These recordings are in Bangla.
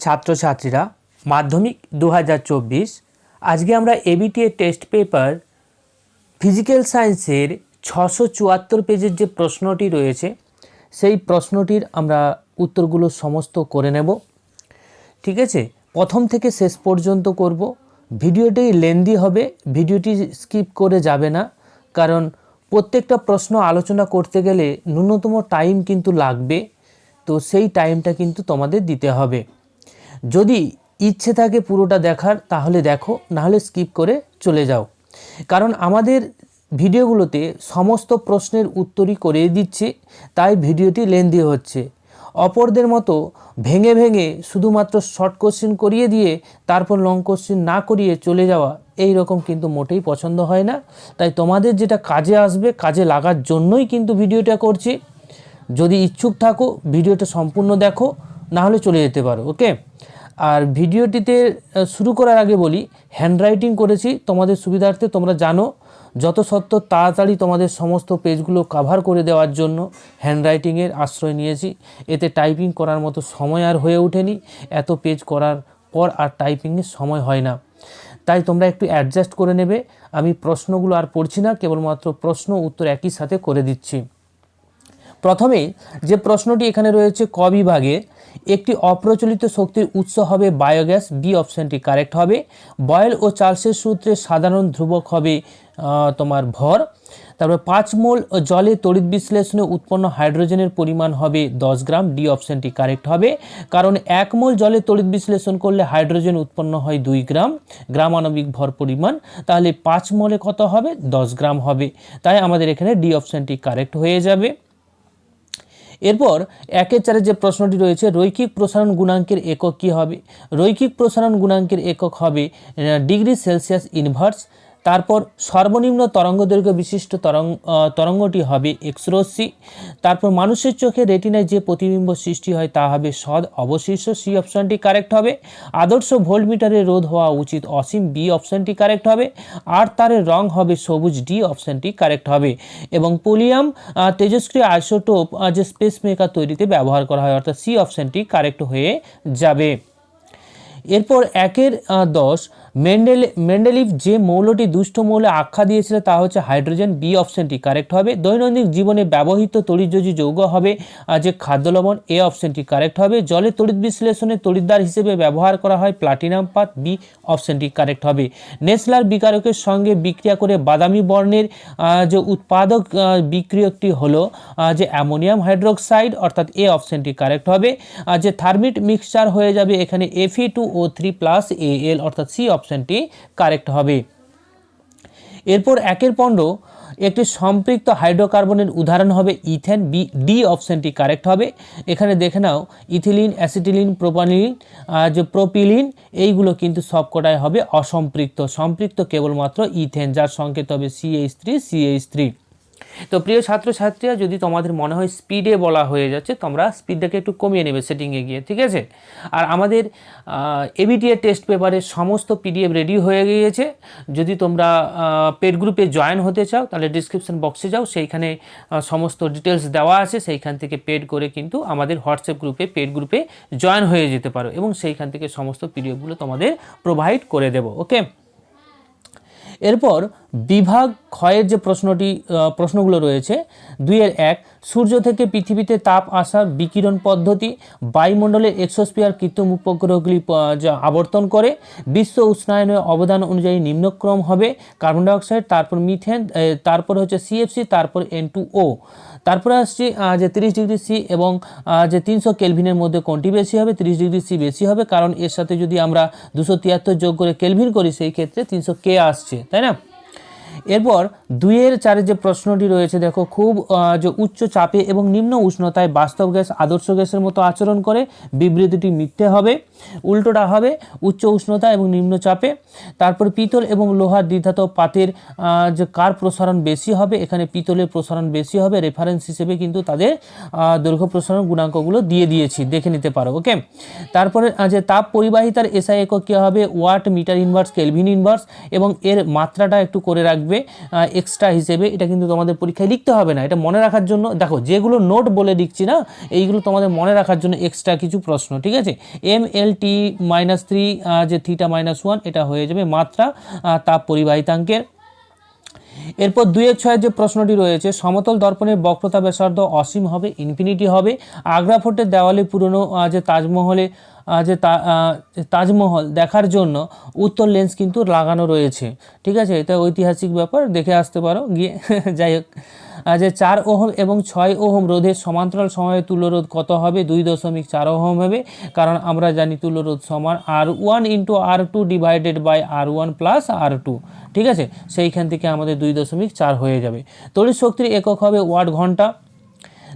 ছাত্রছাত্রীরা, মাধ্যমিক দু হাজার চব্বিশ। আজকে আমরা এবিটিএ টেস্ট পেপার ফিজিক্যাল সায়েন্সের ছশো চুয়াত্তর পেজের যে প্রশ্নটি রয়েছে, সেই প্রশ্নটির আমরা উত্তরগুলো সমস্ত করে নেব। ঠিক আছে? প্রথম থেকে শেষ পর্যন্ত করব। ভিডিওটি লেন্দি হবে, ভিডিওটি স্কিপ করে যাবে না। কারণ প্রত্যেকটা প্রশ্ন আলোচনা করতে গেলে ন্যূনতম টাইম কিন্তু লাগবে। তো সেই টাইমটা কিন্তু তোমাদের দিতে হবে। যদি ইচ্ছে থাকে পুরোটা দেখার, তাহলে দেখো, নাহলে স্কিপ করে চলে যাও। কারণ আমাদের ভিডিওগুলোতে সমস্ত প্রশ্নের উত্তরই করিয়ে দিচ্ছে, তাই ভিডিওটি লেন্দি হচ্ছে। অপরদের মতো ভেঙে ভেঙে শুধুমাত্র শর্ট কোশ্চেন করিয়ে দিয়ে তারপর লং কোশ্চেন না করিয়ে চলে যাওয়া, এই রকম কিন্তু মোটেই পছন্দ হয় না। তাই তোমাদের যেটা কাজে আসবে, কাজে লাগার জন্যই কিন্তু ভিডিওটা করছি। যদি ইচ্ছুক থাকো, ভিডিওটা সম্পূর্ণ দেখো না হলে চলে যেতে পারো ওকে আর ভিডিওটিতে শুরু করার আগে বলি হ্যান্ডরাইটিং করেছি, তোমাদের সুবিধার্থে তোমরা জানো, যত সত্ত্বর তাড়াতাড়ি তোমাদের সমস্ত পেজগুলো কাভার করে দেওয়ার জন্য হ্যান্ডরাইটিংয়ের আশ্রয় নিয়েছি। এতে টাইপিং করার মতো সময় আর হয়ে ওঠেনি, এত পেজ করার পর আর টাইপিংয়ের সময় হয় না। তাই তোমরা একটু অ্যাডজাস্ট করে নেবে, আমি প্রশ্নগুলো আর পড়ছি না, কেবলমাত্র প্রশ্ন উত্তর একই সাথে করে দিচ্ছি। প্রথমে যে প্রশ্নটি এখানে রয়েছে, ক বিভাগে একটি অপ্রচলিত শক্তির উৎস হবে বায়োগ্যাস বি অপশানটি কারেক্ট হবে। বয়েল ও চার্লসের সূত্রে সাধারণ ধ্রুবক হবে তোমার ভর। তারপর পাঁচ মোল জলে তড়িৎ বিশ্লেষণে উৎপন্ন হাইড্রোজেনের পরিমাণ হবে দশ গ্রাম ডি অপশানটি কারেক্ট হবে। কারণ এক মোল জলে তড়িৎ বিশ্লেষণ করলে হাইড্রোজেন উৎপন্ন হয় দুই গ্রাম গ্রাম আণবিক ভর পরিমাণ। তাহলে পাঁচ মোলে কত হবে? দশ গ্রাম হবে। তাই আমাদের এখানে ডি অপশানটি কারেক্ট হয়ে যাবে। এরপর একের চারে যে প্রশ্নটি রয়েছে, রৈখিক প্রসারণ গুণাঙ্কের একক কী হবে? রৈখিক প্রসারণ গুণাঙ্কের একক হবে ডিগ্রি সেলসিয়াস ইনভার্স তারপর সর্বনিম্ন তরঙ্গদৈর্ঘ্য বিশিষ্ট তরঙ্গ তরঙ্গটি হবে এক্স রশ্মি তারপর মানুষের চোখে রেটিনায় যে প্রতিবিম্ব সৃষ্টি হয় তা হবে সদ অবশিষ্ট সি অপশানটি কারেক্ট হবে। আদর্শ ভোল্টমিটারের রোধ হওয়া উচিত অসীম বি অপশানটি কারেক্ট হবে। আর তারের রং হবে সবুজ ডি অপশানটি কারেক্ট হবে। এবং পোলিয়াম তেজস্ক্রিয় আইসোটোপ যে স্পেস মেকার তৈরিতে ব্যবহার করা হয়, অর্থাৎ সি অপশানটি কারেক্ট হয়ে যাবে। এরপর একের দশ মেন্ডেল, মেন্ডেলিভ যে মৌলটি দুষ্ট মৌলে আখ্যা দিয়েছিল তা হচ্ছে হাইড্রোজেন বি অপশনটি কারেক্ট হবে? দৈনন্দিন জীবনে ব্যবহৃত তড়িৎযোজী যৌগ হবে যে খাদ্য লবণ এ অপশনটি কারেক্ট হবে? জলে তড়িৎ বিশ্লেষণে তড়িৎদ্বার হিসেবে ব্যবহার করা হয় প্লাটিনাম পাত বি অপশনটি কারেক্ট হবে? নেসলার বিকারকের সঙ্গে বিক্রিয়া করে বাদামি বর্ণের যে উৎপাদক বিক্রিয়কটি হলো যে অ্যামোনিয়াম হাইড্রোক্সাইড, অর্থাৎ এ অপশনটি কারেক্ট হবে? যে থার্মিট মিক্সচার হয়ে যাবে এখানে F two O three plus A L, অর্থাৎ সি অপশনটি কারেক্ট হবে। এরপর একের পনেরো একটি সম্পৃক্ত হাইড্রোকার্বনের উদাহরণ হবে ইথেন, বি, ডি অপশানটি কারেক্ট হবে। এখানে দেখে নাও, ইথিলিন, অ্যাসিটিলিন, প্রোপানিলিন যে প্রোপিলিন, এইগুলো কিন্তু সবকটাই হবে অসম্পৃক্ত। সম্পৃক্ত কেবলমাত্র ইথেন, যার সংকেত হবে সিএইচ থ্রি সিএইচ থ্রি। তো প্রিয় ছাত্রছাত্রীরা, যদি তোমাদের মনে হয় স্পিডে বলা হয়ে যাচ্ছে, তোমরা স্পিডটাকে একটু কমিয়ে নেবে সেটিংয়ে গিয়ে, ঠিক আছে? আর আমাদের এবিটিএ টেস্ট পেপারের সমস্ত পিডিএফ রেডি হয়ে গিয়েছে। যদি তোমরা পেড গ্রুপে জয়েন হতে চাও, তাহলে ডিসক্রিপশন বক্সে যাও, সেইখানে সমস্ত ডিটেলস দেওয়া আছে, সেইখান থেকে পেড করে কিন্তু আমাদের হোয়াটসঅ্যাপ গ্রুপে পেড গ্রুপে জয়েন হয়ে যেতে পারো এবং সেইখান থেকে সমস্ত পিডিএফগুলো তোমাদের প্রোভাইড করে দেবো ওকে এরপর বিভাগ ক্ষয়ের যে প্রশ্নটি প্রশ্নগুলো রয়েছে, দুইয়ের এক, সূর্য থেকে পৃথিবীতে তাপ আসার বিকিরণ পদ্ধতি বায়ুমণ্ডলের এক্সোস্পিয়ার কৃত্রিম উপগ্রহগুলি আবর্তন করে, বিশ্ব উষ্ণায়নের অবদান অনুযায়ী নিম্নক্রম হবে, কার্বন ডাইঅক্সাইড, তারপর মিথেন তারপর হচ্ছে সিএফসি তারপর এন টু ও তারপরে আসছি যে তিরিশ ডিগ্রি সি এবং যে তিনশো কেলভিনের মধ্যে কোনটি বেশি হবে? তিরিশ ডিগ্রি সি বেশি হবে, কারণ এর সাথে যদি আমরা দুশো তিয়াত্তর যোগ করে কেলভিন করি, সেই ক্ষেত্রে তিনশো কে আসছে, তাই না? এরপর দুইয়ের চারে যে প্রশ্নটি রয়েছে, দেখো, খুব যে উচ্চ চাপে এবং নিম্ন উষ্ণতায় বাস্তব গ্যাস, আদর্শ গ্যাসের মতো আচরণ করে বিবৃতিটি মিথ্যে হবে, উল্টোটা হবে উচ্চ উষ্ণতা এবং নিম্ন চাপে। তারপর পিতল এবং লোহার দ্বিধাত পাতের যে কার প্রসারণ বেশি হবে, এখানে পিতলের প্রসারণ বেশি হবে রেফারেন্স হিসেবে কিন্তু তাদের দৈর্ঘ্য প্রসারণ গুণাঙ্কগুলো দিয়ে দিয়েছি, দেখে নিতে পারো ওকে তারপরে যে তাপ পরিবাহিতার এসআই একক কী হবে? Watt metre inverse, kelvin inverse, এবং এর মাত্রাটা একটু করে রাখবে এক্সট্রা হিসেবে এটা কিন্তু তোমাদের পরীক্ষায় লিখতে হবে না, এটা মনে রাখার জন্য। দেখো, যেগুলো নোট বলে দিচ্ছি না, এইগুলো তোমাদের মনে রাখার জন্য এক্সট্রা কিছু প্রশ্ন, ঠিক আছে? M L T minus three যে থিটা মাইনাস ওয়ান এটা হয়ে যাবে মাত্রা তাপ পরিবাহিতাঙ্কের। এরপর দুইয়ের ছয়ের যে প্রশ্নটি রয়েছে, সমতল দর্পণের বক্রতা ব্যাসার্ধ অসীম হবে, ইনফিনিটি হবে। আগ্রা ফোর্টের দেওয়ালে পুরনো যে তাজমহলে যে তাজমহল দেখার জন্য উত্তর লেন্স কিন্তু লাগানো রয়েছে। ঠিক আছে? এটা ঐতিহাসিক ব্যাপার, দেখে আসতে পারো। গিয়ে, যাই হোক। যে চার ওহম এবং ছয় ওহম রোধের সমান্তরাল সময়ে তুল্যরোধ কত হবে? দুই দশমিক চার ওহম হবে। কারণ আমরা জানি তুল্যরোধ সমান R one into R two divided by R one plus R two ঠিক আছে? সেইখান থেকে আমাদের দুই দশমিক চার হয়ে যাবে। তড়িৎ শক্তির একক হবে ওয়াট ঘণ্টা।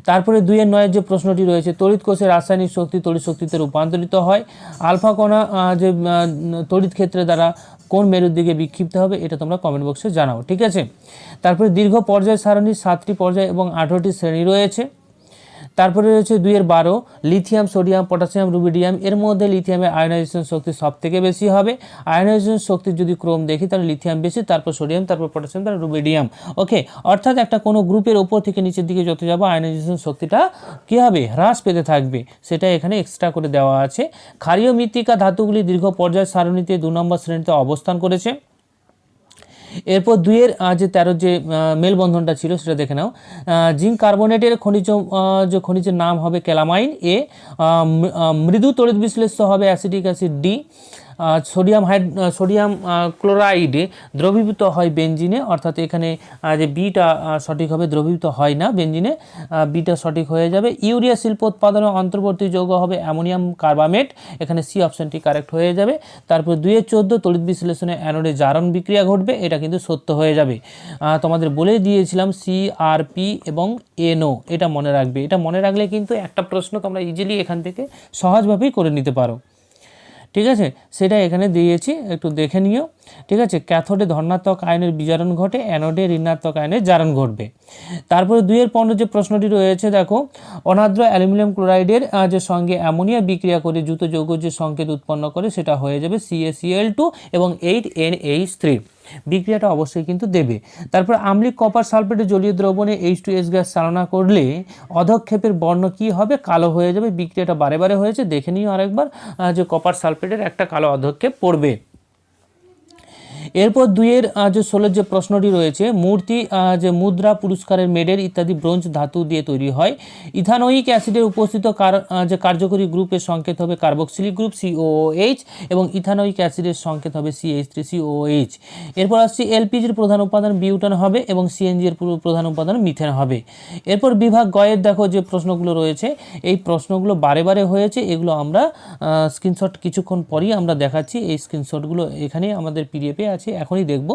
তারপরে দুইয়ের নয়ের যে প্রশ্নটি রয়েছে, তড়িৎ কোষের রাসায়নিক শক্তি তড়িৎ শক্তিতে রূপান্তরিত হয়। আলফা কণা যে তড়িৎ ক্ষেত্রে দ্বারা কোন মেরুর দিকে বিক্ষিপ্ত হবে এটা তোমরা কমেন্ট বক্সে জানাও, ঠিক আছে? তারপরে দীর্ঘ পর্যায় সারণীর সাতটি পর্যায় এবং আঠেরোটি শ্রেণি রয়েছে। তারপরে রয়েছে দুইয়ের বারো, লিথিয়াম, সোডিয়াম, পটাশিয়াম, রুবিডিয়াম। এর মধ্যে লিথিয়ামের আয়নাইজেশন শক্তি সব থেকে বেশি হবে। আয়নাইজেশন শক্তির যদি ক্রম দেখি, তাহলে লিথিয়াম বেশি, তারপর সোডিয়াম, তারপর পটাশিয়াম, তারপর রুবিডিয়াম। ওকে, অর্থাৎ একটা কোনো গ্রুপের ওপর থেকে নিচের দিকে যত যাব, আয়নাইজেশন শক্তিটা কী হবে? হ্রাস পেতে থাকবে। সেটা এখানে এক্সট্রা করে দেওয়া আছে। ক্ষারীয় মৃত্তিকা ধাতুগুলি দীর্ঘ পর্যায় সারণীতে দু নম্বর শ্রেণীতে অবস্থান করেছে। এরপর দুইয়ের যে তেরো যে মেলবন্ধনটা ছিল সেটা দেখে নাও। জিঙ্ক কার্বোনেটের খনিজ যে খনিজের নাম হবে ক্যালামাইন, এ মৃদু তড়িৎ বিশ্লেষ্য হবে অ্যাসিডিক অ্যাসিড ডি। সোডিয়াম হাইড সোডিয়াম ক্লোরাইডে দ্রবীভূত হয় বেঞ্জিনে অর্থাৎ এখানে যে বিটা সঠিক হবে দ্রবীভূত হয় না বেঞ্জিনে বিটা সঠিক হয়ে যাবে। ইউরিয়া শিল্প উৎপাদনে অন্তর্বর্তী যৌগ হবে অ্যামোনিয়াম কার্বামেট, এখানে সি অপশনটি কারেক্ট হয়ে যাবে। তারপর দুয়ে চোদ্দ তড়িৎ বিশ্লেষণে অ্যানোডে জারণ বিক্রিয়া ঘটবে, এটা কিন্তু সত্য হয়ে যাবে। তোমাদের বলে দিয়েছিলাম সি আর পি এবং এনও, এটা মনে রাখবে। এটা মনে রাখলে কিন্তু একটা প্রশ্ন তোমরা ইজিলি এখান থেকে সহজভাবেই করে নিতে পারো। ঠিক আছে? সেটা এখানে দিয়েছি, একটু দেখে নিও। ঠিক আছে? ক্যাথোডে ধনাত্মক আয়নের বিজারণ ঘটে, অ্যানোডে ঋণাত্মক আয়নের জারণ ঘটবে। তারপরে দুইয়ের পণ্য যে প্রশ্নটি রয়েছে, দেখো অনাদ্র অ্যালুমিনিয়াম ক্লোরাইডের যে সঙ্গে অ্যামোনিয়া বিক্রিয়া করে জুতো যৌগ যে সংকেত উৎপন্ন করে, সেটা হয়ে যাবে C A C L two এবং এইট এন এইচ থ্রি বিক্রিয়াটা অবশ্যই কিন্তু দেবে। তারপর আম্লিক কপার সালফেটে জলীয় দ্রবণে এইচ টু এস গ্যাস চালনা করলে অধক্ষেপের বর্ণ কি হবে? কালো হয়ে যাবে। বিক্রিয়াটা বারে বারে হয়েছে। দেখে নিও আরেকবার যে কপার সালফেটের একটা কালো অধক্ষেপ পড়বে। এরপর দুইয়ের যে ষোলোর যে প্রশ্নটি রয়েছে, মূর্তি যে মুদ্রা পুরস্কারের মেডেল ইত্যাদি ব্রোঞ্জ ধাতু দিয়ে তৈরি হয়। ইথানোয়িক অ্যাসিডের উপস্থিত যে কার্যকরী গ্রুপের সংকেত হবে কার্বক্সিলিক গ্রুপ সিওএইচ এবং ইথানোয়িক অ্যাসিডের সংকেত হবে সিএইচ থ্রি সিওএইচ এরপর আসছি এলপিজির প্রধান উপাদান বিউটান হবে এবং সিএনজি এর প্রধান উপাদান মিথেন হবে। এরপর বিভাগ গয়ের দেখো যে প্রশ্নগুলো রয়েছে, এই প্রশ্নগুলো বারে বারে হয়েছে, এগুলো আমরা স্ক্রিনশট কিছুক্ষণ পরই আমরা দেখাচ্ছি। এই স্ক্রিনশটগুলো এখানে আমাদের পিডিএফে আছে, এখনই দেখব,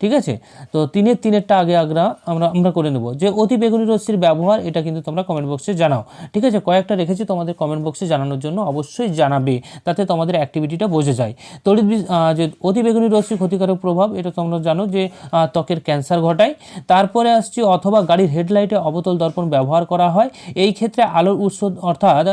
ঠিক আছে? তো তিনের তিনেরটা আগে আগ্রা আমরা আমরা করে নেব। যে অতি বেগুনি রশ্মির ব্যবহার, এটা কিন্তু তোমরা কমেন্ট বক্সে জানাও। ঠিক আছে? কয়েকটা রেখেছি তোমাদের কমেন্ট বক্সে জানানোর জন্য, অবশ্যই জানাবে, তাতে তোমাদের অ্যাক্টিভিটিটা বোঝা যায়। তড়িৎ যে অতি বেগুনি রশ্মি ক্ষতিকারক প্রভাব, এটা তোমরা জানো যে ত্বকের ক্যান্সার ঘটায়। তারপরে আসছে, অথবা গাড়ির হেডলাইটে অবতল দর্পণ ব্যবহার করা হয়। এই ক্ষেত্রে আলোর উৎস, অর্থাৎ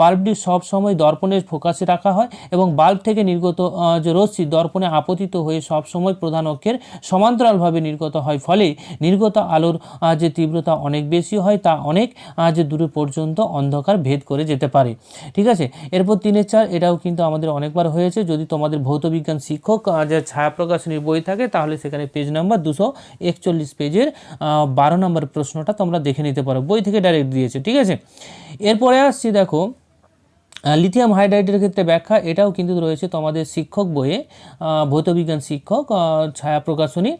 বাল্বটি সব সময় দর্পণের ফোকাসে রাখা হয় এবং বাল্ব থেকে নির্গত যে রশ্মি দর্পণে আপতিত হয়ে সব সময় প্রধান অক্ষের সমান্তরালভাবে নির্গত হয়। ফলে নির্গত আলোর যে তীব্রতা অনেক বেশি হয়, তা অনেক যে দূরে পর্যন্ত অন্ধকার ভেদ করে যেতে পারে। ঠিক আছে? এরপর তিনের চার, এটাও কিন্তু আমাদের অনেকবার হয়েছে। যদি তোমাদের ভৌতবিজ্ঞান শিক্ষক যে ছায়া প্রকাশনীর বই থাকে, তাহলে সেখানে পেজ নাম্বার দুশো একচল্লিশ পেজের বারো নম্বর প্রশ্নটা তোমরা দেখে নিতে পারো। বই থেকে ডাইরেক্ট দিয়েছে। ঠিক আছে? এরপরে আসছি, দেখো লিথিয়াম হাইড্রাইডের ক্ষেত্রে ব্যাখ্যা, এটাও কিন্তু রয়েছে তোমাদের শিক্ষক বইয়ে ভৌতবিজ্ঞান শিক্ষক ছায়া প্রকাশনী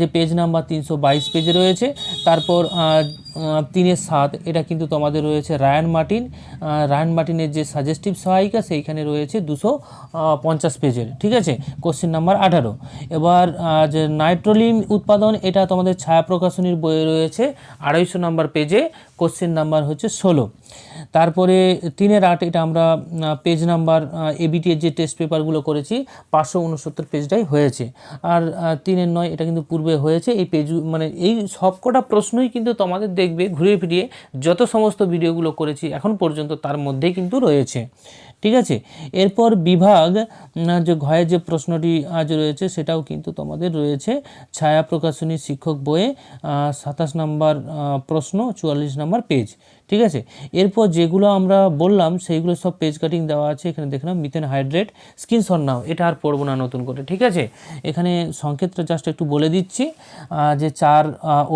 যে পেজ নাম্বার তিনশো বাইশ পেজে রয়েছে। তারপর তিনের সাত, এটা কিন্তু তোমাদের রয়েছে রায়ান মার্টিন। রায়ান মার্টিনের যে সাজেস্টিভ সহায়িকা, সেইখানে রয়েছে দুশো পঞ্চাশ পেজের, ঠিক আছে? কোশ্চেন নাম্বার আঠারো। এবার যে নাইট্রোলিন উৎপাদন, এটা তোমাদের ছায়া প্রকাশনীর বইয়ে রয়েছে, আড়াইশো নাম্বার পেজে কোশ্চেন নাম্বার হচ্ছে ষোলো। তারপরে তিনের আট, এটা আমরা পেজ নাম্বার এবিটি এর যে টেস্ট পেপারগুলো করেছি, পাঁচশো উনসত্তর পেজটাই হয়েছে। আর তিনের নয়, এটা কিন্তু পূর্বে হয়েছে, এই পেজ মানে এই সবকটা প্রশ্নই কিন্তু তোমাদের দেখবে ঘুরিয়ে ফিরিয়ে যত সমস্ত ভিডিওগুলো করেছি এখন পর্যন্ত তার মধ্যেই কিন্তু রয়েছে। ঠিক আছে? এরপর বিভাগ যে ঘয়ের যে প্রশ্নটি আজ রয়েছে সেটাও কিন্তু তোমাদের রয়েছে। ছায়া প্রকাশনী শিক্ষক বইয়ে সাতাশ নম্বর প্রশ্ন, চুয়াল্লিশ নম্বর পেজ ঠিক আছে? এরপর যেগুলো আমরা বললাম সেইগুলো সব পেজ কাটিং দেওয়া আছে। এখানে দেখলাম মিথেন হাইড্রেট স্ক্রিনশট নাও এটা আর পড়ব না নতুন করে, ঠিক আছে? এখানে সংকেতটা জাস্ট একটু বলে দিচ্ছি যে চার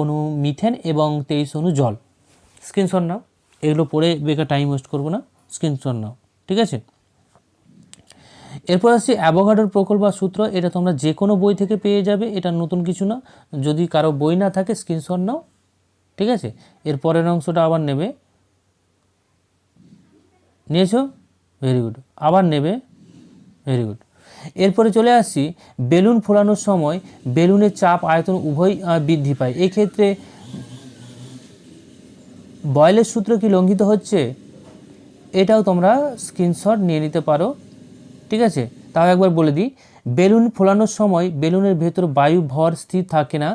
অণু মিথেন এবং তেইশ অণু জল। স্ক্রিনশট নাও এগুলো পড়ে বেকার টাইম ওয়েস্ট করব না স্ক্রিনশট নাও ঠিক আছে? এরপর আসছি অ্যাভোগাডোর প্রকল্প বা সূত্র। এটা তোমরা যে কোনো বই থেকে পেয়ে যাবে, এটা নতুন কিছু না। যদি কারও বই না থাকে স্ক্রিনশট নাও, ঠিক আছে? এর পরের অংশটা আবার নেবে। নিয়েছো? ভেরি গুড আবার নেবে। ভেরি গুড এরপরে চলে আসছি, বেলুন ফোলানোর সময় বেলুনের চাপ আয়তন উভয় বৃদ্ধি পায়। এক্ষেত্রে বয়েলের সূত্র কি লঙ্ঘিত হচ্ছে? এটাও তোমরা স্ক্রিনশট নিয়ে নিতে পারো, ঠিক আছে? তাও একবার বলে দিই, বেলুন ফোলানোর সময় বেলুনের ভেতর বায়ু ভর স্থির থাকে না।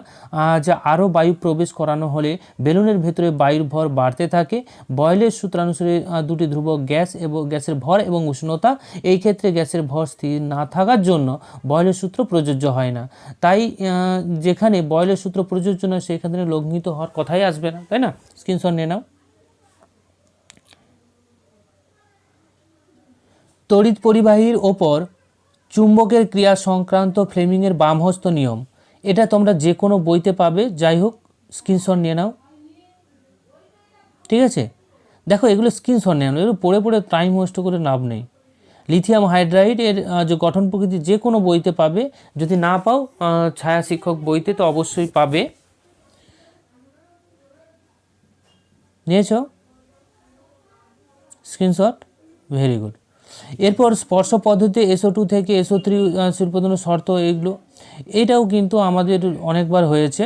যা আরও বায়ু প্রবেশ করানো হলে বেলুনের ভেতরে বায়ুর ভর বাড়তে থাকে। বয়েলের সূত্রানুসারে দুটি ধ্রুবক গ্যাস এবং গ্যাসের ভর এবং উষ্ণতা, এই ক্ষেত্রে গ্যাসের ভর স্থির না থাকার জন্য বয়েলের সূত্র প্রযোজ্য হয় না। তাই যেখানে বয়েলের সূত্র প্রযোজ্য নয় সেখানে লঙ্ঘিত হওয়ার কথাই আসবে না, তাই না? স্ক্রিনশট নিয়ে নাও। তড়িৎ পরিবাহীর ওপর চুম্বকের ক্রিয়া সংক্রান্ত ফ্লেমিংয়ের বামহস্ত নিয়ম। এটা তোমরা যে কোনো বইতে পাবে। যাই হোক, স্ক্রিনশট নিয়ে নাও। ঠিক আছে? দেখো, এগুলো স্ক্রিনশট নিয়ে নাও। এগুলো পড়ে পড়ে টাইম ওয়েস্ট করে লাভ নেই। লিথিয়াম হাইড্রাইড এর যে গঠন প্রকৃতি যে কোনো বইতে পাবে। যদি না পাও ছায়া শিক্ষক বইতে তো অবশ্যই পাবে। নিয়েছ? স্ক্রিনশট? ভেরি গুড এরপর স্পর্শ পদ্ধতি এসও টু থেকে এসও থ্রি শিল্পোৎপাদনের শর্ত এগুলো। এটাও কিন্তু আমাদের অনেকবার হয়েছে।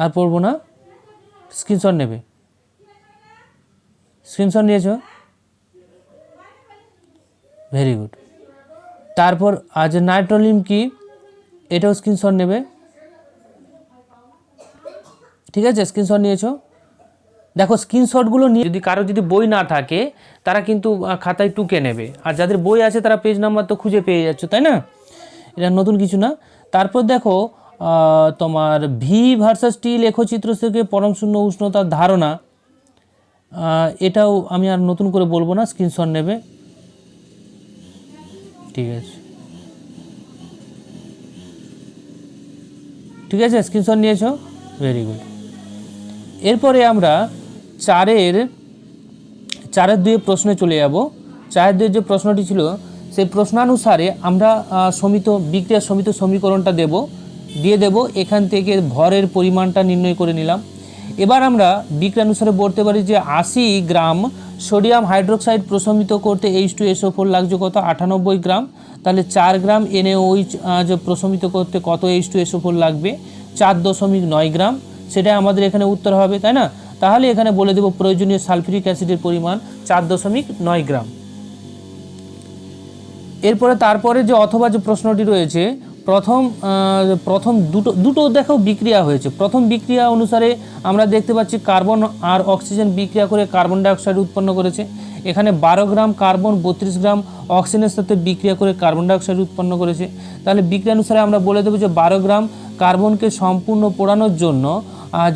আর পড়ব না। স্ক্রিনশট নেবে। স্ক্রিনশট নিয়েছ? ভেরি গুড তারপর আজ নাইট্রোলিম কি? এটাও স্ক্রিনশট নেবে। ঠিক আছে স্ক্রিনশট নিয়েছো? দেখো স্ক্রিনশটগুলো নিয়ে যদি কারও যদি বই না থাকে, তারা কিন্তু খাতায় টুকে নেবে। আর যাদের বই আছে, তারা পেজ নাম্বার তো খুঁজে পেয়ে যাচ্ছে, তাই না? এটা নতুন কিছু না। তারপর দেখো তোমার ভি ভার্সাস টি লেখচিত্র থেকে পরম শূন্য উষ্ণতার ধারণা। এটাও আমি আর নতুন করে বলব না স্ক্রিনশট নেবে। ঠিক আছে। ঠিক আছে স্ক্রিনশট নিয়েছো? ভেরি গুড এরপরে আমরা চারের চারের দুয়ে প্রশ্নে চলে যাব। চারের দুয়ের যে প্রশ্নটি ছিল, সেই প্রশ্নানুসারে আমরা সমিত, বিক্রিয়া সমিত সমীকরণটা দেব, দিয়ে দেব এখান থেকে ভরের পরিমাণটা নির্ণয় করে নিলাম। এবার আমরা বিক্রিয়ানুসারে বলতে পারি যে আশি গ্রাম সোডিয়াম হাইড্রোক্সাইড প্রশমিত করতে এইচ টু এসও ফোর লাগছে কত? আটানব্বই গ্রাম। তাহলে চার গ্রাম এনএওইচ যে প্রশমিত করতে কত এইচ টু এসও ফোর লাগবে? চার দশমিক নয় গ্রাম। সেটা আমাদের এখানে উত্তর হবে, তাই না? তাহলে এখানে বলে দেব প্রয়োজনীয় সালফিউরিক অ্যাসিডের পরিমাণ চার দশমিক নয় গ্রাম। এরপরে তারপরে যে অথবা যে প্রশ্নটি রয়েছে, প্রথম প্রথম দুটো দুটো দেখো বিক্রিয়া হয়েছে। প্রথম বিক্রিয়া অনুসারে আমরা দেখতে পাচ্ছি কার্বন আর অক্সিজেন বিক্রিয়া করে কার্বন ডাইঅক্সাইড উৎপন্ন করেছে। এখানে বারো গ্রাম কার্বন, বত্রিশ গ্রাম অক্সিজেনের সাথে বিক্রিয়া করে কার্বন ডাইঅক্সাইড উৎপন্ন করেছে। তাহলে বিক্রিয়া অনুসারে আমরা বলে দেবো যে বারো গ্রাম কার্বনকে সম্পূর্ণ পোড়ানোর জন্য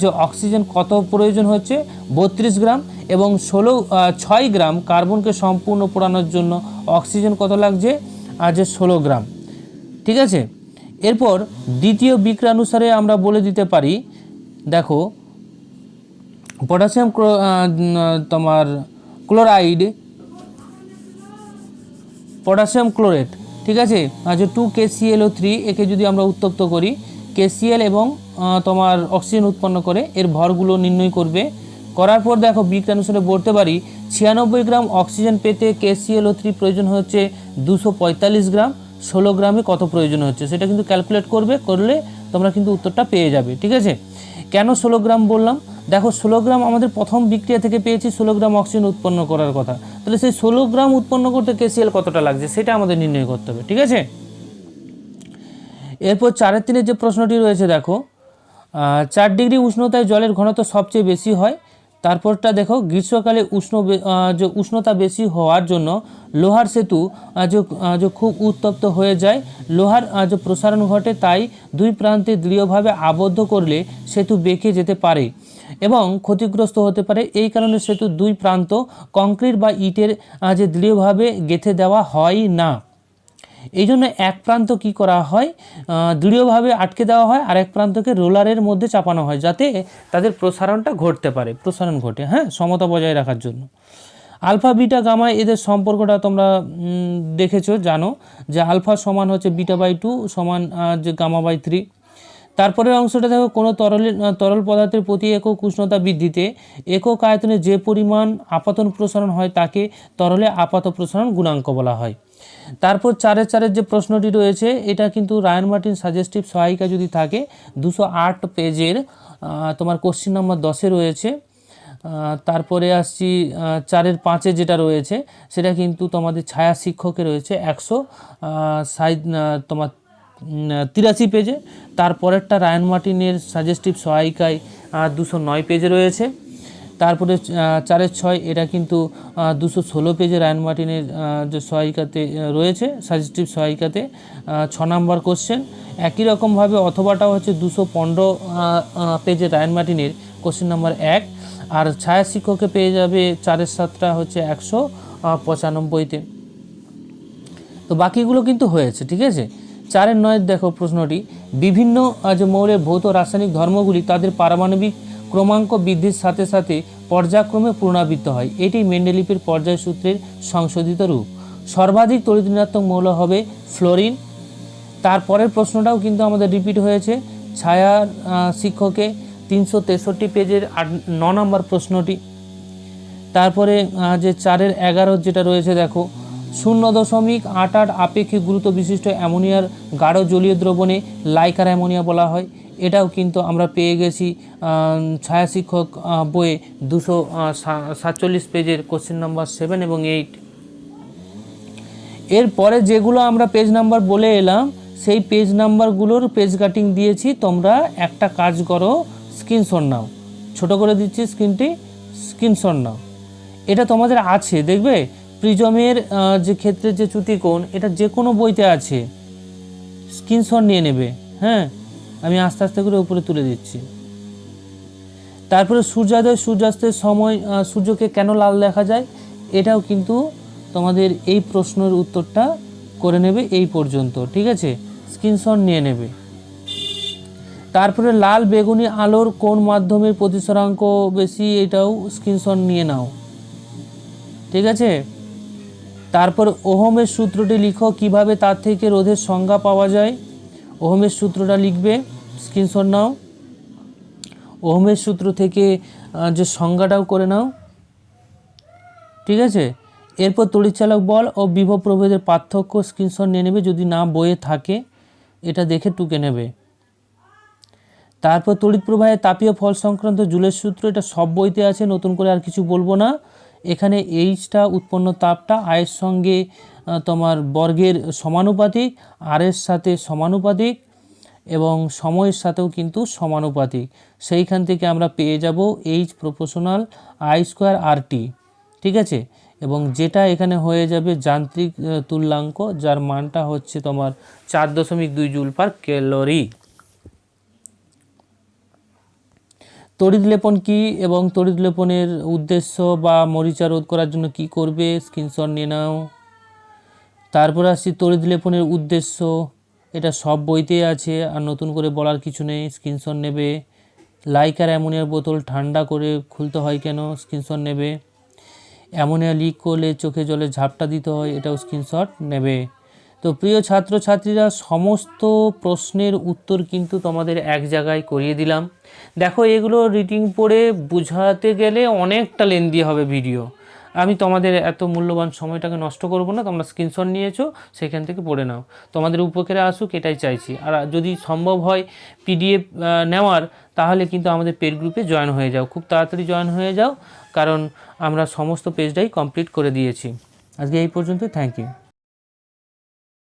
যে অক্সিজেন কত প্রয়োজন হচ্ছে বত্রিশ গ্রাম এবং ষোলো ছয় গ্রাম কার্বনকে সম্পূর্ণ পোড়ানোর জন্য অক্সিজেন কত লাগছে? আজ ষোলো গ্রাম। ঠিক আছে? এরপর দ্বিতীয় বিক্রিয়ানুসারে আমরা বলে দিতে পারি, দেখো, পটাশিয়াম তোমার ক্লোরাইড, পটাশিয়াম ক্লোরেট, ঠিক আছে? আচ্ছা টু কে কেসিএলও থ্রি একে যদি আমরা উত্তপ্ত করি কেসিএল এবং তোমার অক্সিজেন উৎপন্ন করে এর ভরগুলো নির্ণয় করবে। করার পর দেখো বিক্রিয়ানুসারে বলতে পারি, ছিয়ানব্বই গ্রাম অক্সিজেন পেতে কেসিএল ও থ্রি প্রয়োজন হচ্ছে দুশো গ্রাম, ষোলো গ্রামে কত প্রয়োজন হচ্ছে? সেটা কিন্তু ক্যালকুলেট করবে, করলে তোমরা কিন্তু উত্তরটা পেয়ে যাবে, ঠিক আছে? কেন ষোলো গ্রাম বললাম? দেখো ষোলো গ্রাম আমাদের প্রথম বিক্রিয়া থেকে পেয়েছি ষোলো গ্রাম অক্সিজেন উৎপন্ন করার কথা। তাহলে সেই ষোলো গ্রাম উৎপন্ন করতে কেসিএল কতটা লাগছে? সেটা আমাদের নির্ণয় করতে হবে, ঠিক আছে? এরপর চারের তিনের যে প্রশ্নটি রয়েছে, দেখো চার ডিগ্রি উষ্ণতায় জলের ঘনত্ব সবচেয়ে বেশি হয়। তারপরটা দেখো, গ্রীষ্মকালে উষ্ণ যে উষ্ণতা বেশি হওয়ার জন্য লোহার সেতু যে খুব উত্তপ্ত হয়ে যায়, লোহার যে প্রসারণ ঘটে তাই দুই প্রান্তে দৃঢ়ভাবে আবদ্ধ করলে সেতু বেঁকে যেতে পারে এবং ক্ষতিগ্রস্ত হতে পারে। এই কারণে সেতু দুই প্রান্ত কংক্রিট বা ইটের যে দৃঢ়ভাবে গেঁথে দেওয়া হয় না। এই জন্য এক প্রান্ত কি করা হয়? দৃঢ়ভাবে আটকে দেওয়া হয় আর এক প্রান্তকে রোলারের মধ্যে চাপানো হয়, যাতে তাদের প্রসারণটা ঘটতে পারে, প্রসারণ ঘটে হ্যাঁ? সমতা বজায় রাখার জন্য। আলফা, বিটা, গামা, এদের সম্পর্কটা তোমরা দেখেছ, জানো, যে আলফা সমান হচ্ছে বিটা বাই টু সমান যে গামা বাই থ্রি। তারপরের অংশটা দেখো, কোনো তরল তরল পদার্থের প্রতি একক উষ্ণতা বৃদ্ধিতে একক আয়তনে যে পরিমাণ আপাতন প্রসারণ হয়, তাকে তরলে আপাত প্রসারণ গুণাঙ্ক বলা হয়। তারপর চারের চারের যে প্রশ্নটি রয়েছে, এটা কিন্তু রায়ন মার্টিন সাজেস্টিভ সহায়িকা যদি থাকে, দুশো আট পেজের তোমার কোশ্চিন নাম্বার দশে রয়েছে। তারপরে আসছি চারের পাঁচে যেটা রয়েছে, সেটা কিন্তু তোমাদের ছায়া শিক্ষকে রয়েছে একশো সাই তোমার তিরাশি পেজে। তারপরেরটা রায়ন মার্টিনের সাজেস্টিভ সহায়িকায় দুশো নয় পেজে রয়েছে। তারপরে চারের ছয়, এটা কিন্তু দুশো ষোলো পেজে রায়ন মার্টিনের যে সহায়িকাতে রয়েছে সাজেস্টিভ সহায়িকাতে ছ নম্বর কোশ্চেন একই রকমভাবে অথবাটাও হচ্ছে দুশো পনেরো পেজে রায়ন মার্টিনের কোশ্চেন নাম্বার এক, আর ছায়া শিক্ষকে পেয়ে যাবে চারের সাতটা হচ্ছে একশো পঁচানব্বইতে তো। বাকিগুলো কিন্তু হয়েছে, ঠিক আছে? চারের নয়ের দেখো প্রশ্নটি, বিভিন্ন যে মৌলের ভৌত রাসায়নিক ধর্মগুলি তাদের পারমাণবিক ক্রমাঙ্ক বৃদ্ধির সাথে সাথে পর্যায়ক্রমে পুনরাবৃত্ত হয়। এটি মেন্ডেলিপের পর্যায় সূত্রের সংশোধিত রূপ। সর্বাধিক তরিতৃণাত্মক মৌল হবে ফ্লোরিন। তারপরের প্রশ্নটাও কিন্তু আমাদের রিপিট হয়েছে। আহ, শিক্ষকে তিনশো তেষট্টি পেজের আট ন নম্বর প্রশ্নটি। তারপরে যে চারের এগারো যেটা রয়েছে দেখো। শূন্য দশমিক আট আট আপেক্ষিক গুরুত্ব বিশিষ্ট অ্যামোনিয়ার গাঢ় জলীয় দ্রবণে লাইকার অ্যামোনিয়া বলা হয়। এটাও কিন্তু আমরা পেয়ে গেছি ছায়া শিক্ষক বইয়ে দুশো সাতচল্লিশ পেজের কোশ্চেন নাম্বার সেভেন এবং এইট এরপরে যেগুলো আমরা পেজ নাম্বার বলে এলাম, সেই পেজ নাম্বারগুলোর পেজ কাটিং দিয়েছি, তোমরা একটা কাজ করো স্ক্রিনশট নাও। ছোট করে দিচ্ছি স্ক্রিনটি স্ক্রিনশট নাও। এটা তোমাদের আছে, দেখবে? প্রিজমের যে ক্ষেত্রে যে চ্যুতিকোণ এটা যে কোনো বইতে আছে। স্ক্রিনশট নিয়ে নেবে হ্যাঁ? আমি আস্তে আস্তে করে উপরে তুলে দিচ্ছি। তারপরে সূর্যোদয়, সূর্যাস্তের সময় সূর্যকে কেন লাল দেখা যায়, এটাও কিন্তু তোমাদের এই প্রশ্নের উত্তরটা করে নেবে এই পর্যন্ত, ঠিক আছে? স্ক্রিনশট নিয়ে নেবে। তারপরে লাল বেগুনি আলোর কোন মাধ্যমের প্রতিসরাঙ্ক বেশি, এটাও স্ক্রিনশট নিয়ে নাও। ঠিক আছে? তারপর ওহমের সূত্রটি লিখো, কীভাবে তার থেকে রোধের সংজ্ঞা পাওয়া যায়? ওহমের সূত্রটা লিখবে, স্ক্রিনশট নাও। ওহমের সূত্র থেকে যে সংজ্ঞাটাও করে নাও। ঠিক আছে? এরপর তড়িৎচালক বল ও বিভব প্রভেদের পার্থক্য স্ক্রিনশট নিয়ে নেবে, যদি না বইয়ে থাকে, এটা দেখে টুকে নেবে। তারপর তড়িৎ প্রবাহে তাপীয় ফল সংক্রান্ত জুলের সূত্র, এটা সব বইতে আছে, নতুন করে আর কিছু বলব না। এখানে এইচটা উৎপন্ন তাপটা আয়ের সঙ্গে তোমার বর্গের সমানুপাতিক, আর এর সাথে সমানুপাতিক এবং সময়ের সাথেও কিন্তু সমানুপাতিক। সেইখান থেকে আমরা পেয়ে যাব H proportional I square R T ঠিক আছে? এবং যেটা এখানে হয়ে যাবে যান্ত্রিক তুল্যাঙ্ক, যার মানটা হচ্ছে তোমার চার দশমিক দুই জুল পার ক্যালোরি। তড়িৎ লেপন কি এবং তড়িৎ লেপনের উদ্দেশ্য বা মরিচা রোধ করার জন্য কি করবে? স্ক্রিনশট নিয়ে নাও। তারপর আসছি তড়িৎ লেপনের উদ্দেশ্য। এটা সব বইতে আছে, আর নতুন করে বলার কিছু নেই স্ক্রিনশট নেবে। লাইকার অ্যামোনিয়ার বোতল ঠান্ডা করে খুলতে হয় কেন স্ক্রিনশট নেবে। অ্যামোনিয়া লিক করলে চোখে জলে ঝাপটা দিতে হয়, এটাও স্ক্রিনশট নেবে। তো প্রিয় ছাত্রছাত্রীরা, সমস্ত প্রশ্নের উত্তর কিন্তু তোমাদের এক জায়গায় করিয়ে দিলাম। দেখো, এগুলো রিডিং পড়ে বোঝাতে গেলে অনেকটা লেন্দি হবে ভিডিও আমি তোমাদের এত মূল্যবান সময়টাকে নষ্ট করব না, তোমরা স্ক্রিনশট নিয়েছো, সেখান থেকে পড়ে নাও। তোমাদের উপকারে আসুক, এটাই চাইছি। আর যদি সম্ভব হয় পিডিএফ নেওয়ার, তাহলে কিন্তু আমাদের পেড গ্রুপে জয়েন হয়ে যাও। খুব তাড়াতাড়ি জয়েন হয়ে যাও, কারণ আমরা সমস্ত পেজটাই কমপ্লিট করে দিয়েছি। আজকে এই পর্যন্তই থ্যাংক ইউ